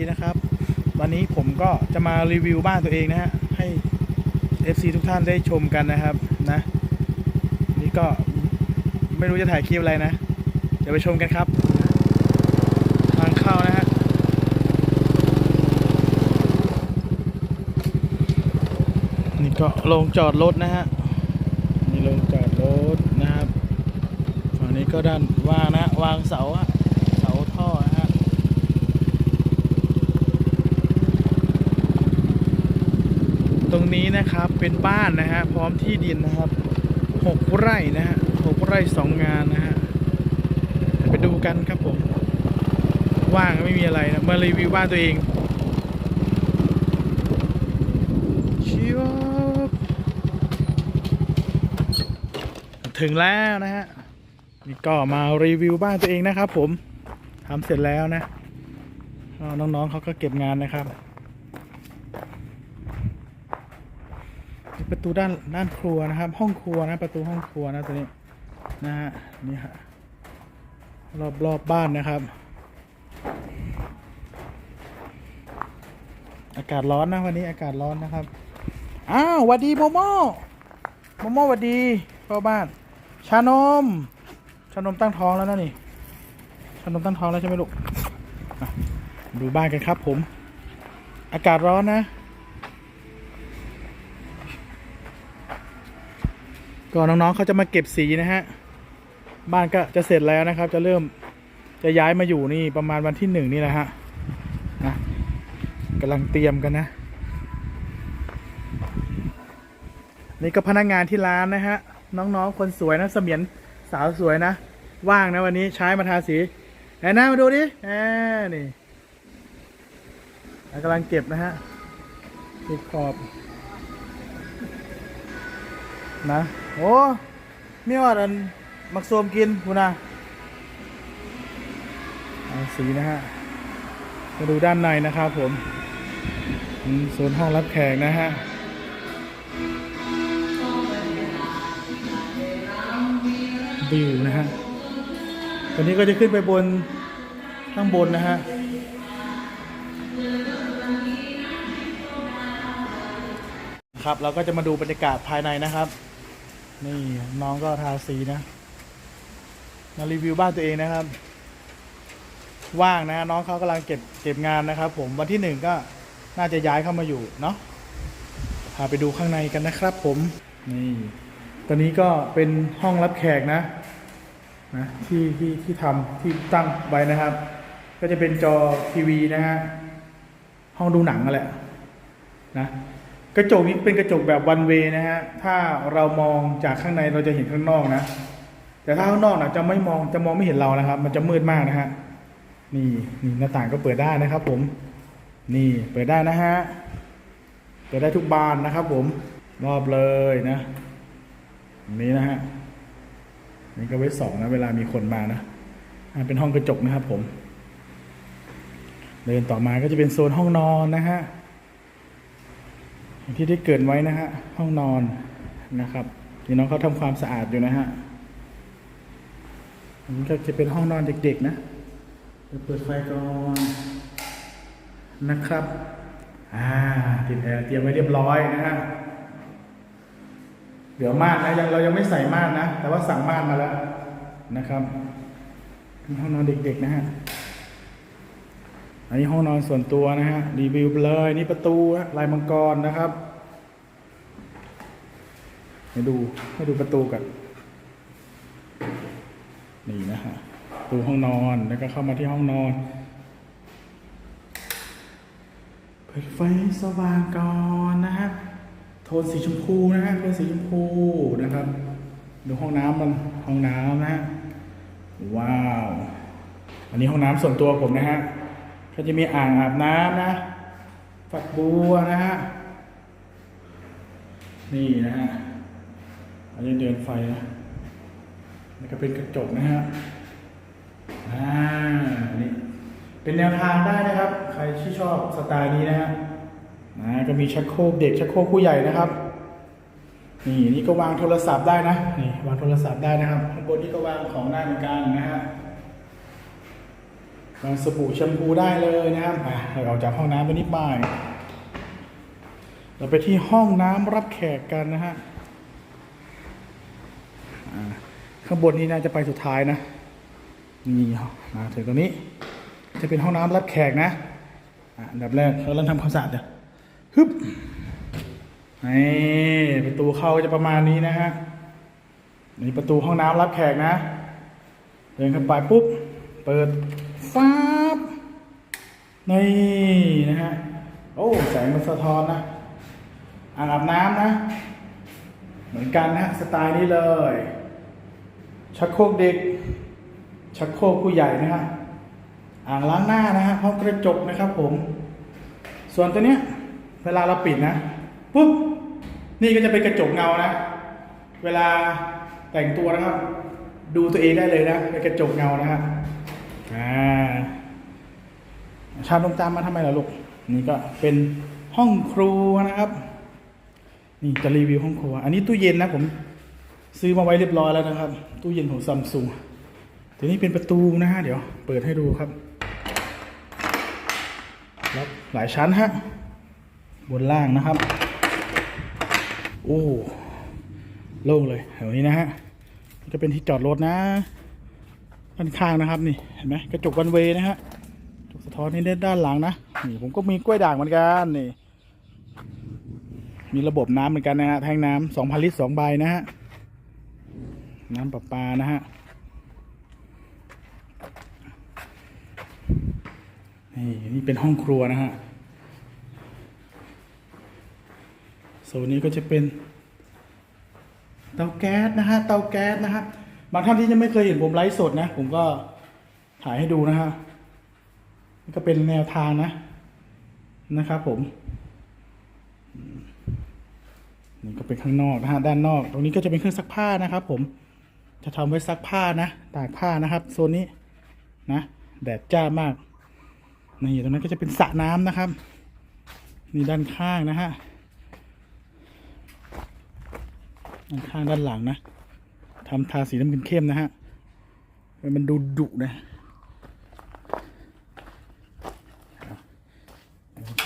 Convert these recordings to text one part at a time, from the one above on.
ดีนะครับ วันนี้ผมก็จะมารีวิวบ้านตัวเองนะฮะให้ FC ทุกท่านได้ชมกันนะครับนะนี่ก็ไม่รู้จะถ่ายคลิปอะไรนะเดี๋ยวไปชมกันครับ ทางเข้านะฮะนี่ก็ลงจอดรถนะฮะนี่ลงจอดรถนะครับฝั่งนี้ก็ด้านว่างนะวางเสาอะเสาท่อนะฮะ ตรงนี้นะครับเป็นบ้านนะฮะพร้อมที่ดินนะครับหกไร่นะฮะหกไร่สองงานนะฮะไปดูกันครับผม ว่างไม่มีอะไรนะมารีวิวบ้านตัวเองชิวบถึงแล้วนะฮะนี่ก็มารีวิวบ้านตัวเองนะครับผมทำเสร็จแล้วนะน้องๆเขาก็เก็บงานนะครับ ประตูด้านด้านครัวนะครับ ห้องครัวนะประตูห้องครัวนะตัวนี้นะฮะนี่ฮะรอบรอบบ้านนะครับ อากาศร้อนนะวันนี้อากาศร้อนนะครับอ้าววัดดีโมโมโมโมหวัดดีพ่อบ้าน ชานม ชานมตั้งท้องแล้วนะนี่ชานมตั้งท้องแล้วใช่ไหมลูกดูบ้านกันครับผม อากาศร้อนนะ ก็น้องๆเขาจะมาเก็บสีนะฮะ บ้านก็จะเสร็จแล้วนะครับ จะเริ่มจะย้ายมาอยู่นี่ประมาณวันที่หนึ่งนี่แหละฮะนะกำลังเตรียมกันนะ นี่ก็พนักงานที่ร้านนะฮะ น้องๆคนสวยนะเสมียนสาวสวยนะ ว่างนะวันนี้ใช้มาทาสีไหนหน้ามาดูดิแหมนี่กำลังเก็บนะฮะติดขอบ นะโอ้มีว่าอันมักโซมกินคุณนะสีนะฮะมาดูด้านในนะครับผมอืมโซนห้องรับแขกนะฮะวิวนะฮะตอนนี้ก็จะขึ้นไปบนข้างบนนะฮะครับเราก็จะมาดูบรรยากาศภายในนะครับ นี่น้องก็ทาสีนะมารีวิวบ้านตัวเองนะครับ ว่างนะน้องเขากำลังเก็บเก็บงานนะครับ ผมวันที่หนึ่งก็น่าจะย้ายเข้ามาอยู่เนาะพาไปดูข้างในกันนะครับ ผมนี่ตอนนี้ก็เป็นห้องรับแขกนะนะที่ที่ที่ทำที่ตั้งไว้นะครับ ก็จะเป็นจอทีวีนะฮะห้องดูหนังนั่นแหละนะ ระจกนี้เป็นกระจกแบบวันเวนะฮะ ถ้าเรามองจากข้างในเราจะเห็นข้างนอกนะ แต่ถ้าข้างนอกนะจะไม่มองจะมองไม่เห็นเรานะครับ มันจะมืดมากนะฮะ นี่นี่หน้าต่างก็เปิดได้นะครับ ผม นี่เปิดได้นะฮะ เปิดได้ทุกบานนะครับ ผม รอบเลยนะอันนี้นะฮะ นี่ก็ไว้สองนะ เวลามีคนมานะอ่าเป็นห้องกระจกนะครับ ผม เดินต่อมาก็จะเป็นโซนห้องนอนนะฮะ อย่างที่ได้เกิดไว้นะฮะห้องนอนนะครับนี่น้องเขาทำความสะอาดอยู่นะฮะอันนี้ก็จะเป็นห้องนอนเด็ก ๆ นะเดี๋ยวเปิดไฟก่อนนะครับ อ่าติดแอร์เตรียมไว้เรียบร้อยนะฮะเดี๋ยวม่านนะยังเรายังไม่ใส่ม่านนะ แต่ว่าสั่งม่านมาแล้วนะครับเป็นห้องนอนเด็ก ๆ นะฮะ อันนี้ห้องนอนส่วนตัวนะฮะรีวิวเลยนี่ประตูฮะลายมังกรนะครับให้ดูให้ดูประตูกันนี่นะฮะประตูห้องนอนแล้วก็เข้ามาที่ห้องนอนเปิดไฟสว่างก่อนนะฮะโทนสีชมพูนะฮะโทนสีชมพูนะครับ ดูห้องน้ำมันห้องน้ำนะฮะว้าว อันนี้ห้องน้ำส่วนตัวผมนะฮะ ก็จะมีอ่างอาบน้ำนะฝักบัวนะฮะ นี่นะฮะ อันนี้เดินไฟนะนี่ก็เป็นกระจกนะฮะ อ่า นี่เป็นแนวทางได้นะครับ ใครที่ชอบสไตล์นี้นะฮะนะก็มีชักโครกเด็กชักโครกผู้ใหญ่นะครับ นี่นี่ก็วางโทรศัพท์ได้นะ นี่วางโทรศัพท์ได้นะครับข้างบนนี่ก็วางของได้เหมือนกันนะฮะ วางสบู่แชมพูได้เลยนะครับอะเราออกจากห้องน้ำไปนิดบ่ายเราไปที่ห้องน้ำรับแขกกันนะฮะข้างบนนี้น่าจะไปสุดท้ายนะนี่มาถึงตรงนี้ จะเป็นห้องน้ำรับแขกนะอันดับแรกเราเริ่มทำความสะอาดเดี๋ยวฮึบนี่ประตูเข้าจะประมาณนี้นะฮะนี่ประตูห้องน้ำรับแขกนะ เดินเข้าไปปุ๊บ เปิด ฟ้าบนี่นะฮะ โอ้ แสงมันสะท้อนนะอ่างอาบน้ำนะ เหมือนกันนะสไตล์นี้เลย ชักโครกเด็ก ชักโครกผู้ใหญ่นะฮะ อ่างล้างหน้านะฮะห้องกระจกนะครับผม ส่วนตัวเนี้ย เวลาเราปิดนะปุ๊บ นี่ก็จะเป็นกระจกเงานะ เวลาแต่งตัวนะครับ ดูตัวเองได้เลยนะเป็นกระจกเงานะฮะ อ่าชาลงตามมาทำไมล่ะลูก นี่ก็เป็นห้องครัวนะครับ นี่จะรีวิวห้องครัว อันนี้ตู้เย็นนะผมซื้อมาไว้เรียบร้อยแล้วนะครับ ตู้เย็นของซัมซุงทีนี้เป็นประตูนะฮะเดี๋ยวเปิดให้ดูครับแล้วหลายชั้นฮะบนล่างนะครับ โอ้โล่งเลยแถวนี้นะฮะจะเป็นที่จอดรถนะ ด้านข้างนะครับนี่เห็นไหมกระจกวันเวนะฮะกระจกสะท้อนนี่ด้านหลังนะนี่ผมก็มีกล้วยด่างเหมือนกันนี่มีระบบน้ำเหมือนกันนะฮะแทงน้ำสองพันลิตรสองใบนะฮะน้ำประปานะฮะนี่นี่เป็นห้องครัวนะฮะโซนนี้ก็จะเป็น เตาแก๊สนะฮะเตาแก๊สนะฮะบ บางท่านที่ยังไม่เคยเห็นผมไลฟ์สดนะ ผมก็ถ่ายให้ดูนะฮะนี่ก็เป็นแนวทางนะ นะครับผมอืมนี่ก็เป็นข้างนอกนะฮะด้านนอก ตรงนี้ก็จะเป็นเครื่องซักผ้านะครับ ผมจะทำไว้ซักผ้านะตากผ้านะครับ โซนนี้นะแดดจ้ามากนี่ตรงนั้นก็จะเป็นสระน้ำนะครับนี่ด้านข้างนะฮะด้านข้างด้านหลังนะ ทำทาสีน้ำเงินเข้มนะฮะ มันดูดุนะ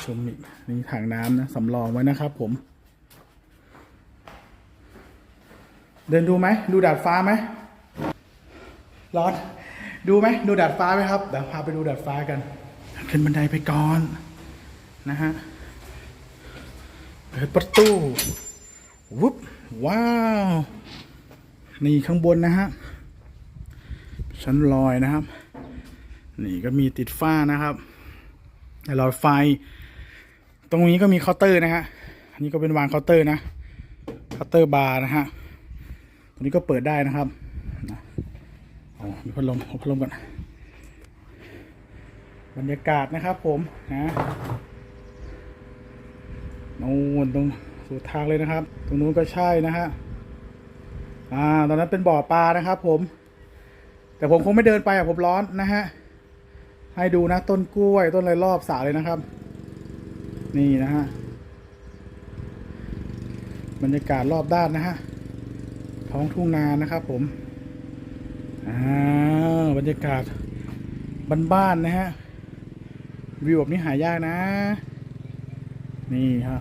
ชมอีกนี่ถังน้ำนะสำรองไว้นะครับผม เดินดูไหม ดูดาดฟ้าไหมร้อน ดูไหม ดูดาดฟ้าไหมครับ เดี๋ยวพาไปดูดาดฟ้ากัน ขึ้นบันไดไปก่อน นะฮะ เปิดประตูวุบว้าว นี่ข้างบนนะฮะชั้นลอยนะครับ นี่ก็มีติดฝ้านะครับหลอดไฟ ตรงนี้ก็มีเคาน์เตอร์นะฮะอันนี้ก็เป็นวางเคาน์เตอร์นะเคาน์เตอร์บาร์นะฮะตรงนี้ก็เปิดได้นะครับอ๋อมีพัดลมเอาพัดลมก่อนบรรยากาศนะครับผมนะนู่นตรงสุดทางเลยนะครับ ตรงนู้นก็ใช่นะฮะ อ่าตอนนั้นเป็นบ่อปลานะครับ ผม แต่ผมคงไม่เดินไปอะผมร้อนนะฮะ ให้ดูนะ ต้นกล้วยต้นอะไรรอบสระเลยนะครับ นี่นะฮะบรรยากาศรอบด้านนะฮะท้องทุ่งนานะครับ ผมอ่าบรรยากาศบ้านๆนะฮะวิวแบบนี้หายากนะ นี่ฮะ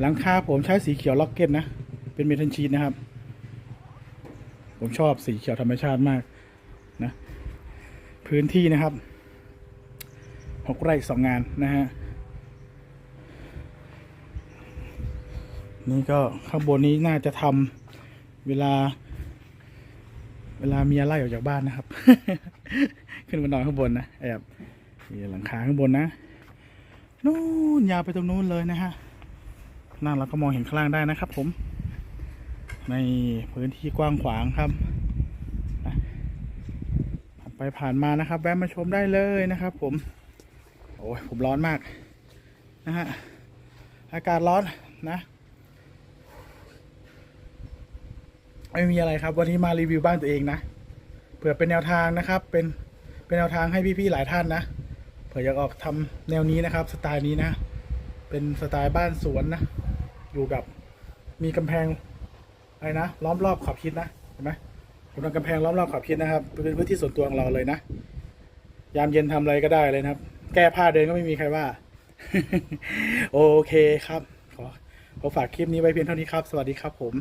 หลังคาผมใช้สีเขียวล็อกเก็ตนะ เป็นเมทัลชีตนะครับ ผมชอบสีเขียวธรรมชาติมากนะ พื้นที่นะครับหกไร่สองงานนะฮะนี่ก็ข้างบนนี้น่าจะทำเวลา เวลาเมียไล่ออกจากบ้านนะครับ ขึ้นมานอนข้างบนนะแอบหลังคาข้างบนนะนู่นยาวไปตรงนู้นเลยนะฮะนั่งเราก็มองเห็นข้างล่างได้นะครับผม ในพื้นที่กว้างขวางครับผ่านไปผ่านมานะครับ แวะมาชมได้เลยนะครับ ผม โอ้ยผมร้อนมากนะฮะอากาศร้อนนะไม่มีอะไรครับวันนี้มารีวิวบ้านตัวเองนะเผื่อเป็นแนวทางนะครับ เป็นเป็นแนวทางให้พี่ๆหลายท่านนะเผื่ออยากออกทำแนวนี้นะครับ สไตล์นี้นะ เป็นสไตล์บ้านสวนนะ อยู่กับมีกำแพง อะไรนะล้อมรอบขอบชิดนะเห็นไหมกำลังกำแพงล้อมรอบขอบชิดนะครับเป็นพื้นที่ส่วนตัวของเราเลยนะยามเย็นทำอะไรก็ได้เลยนะครับ แก้ผ้าเดินก็ไม่มีใครว่า โอเคครับ ขอขอฝากคลิปนี้ไว้เพียงเท่านี้ครับ สวัสดีครับผม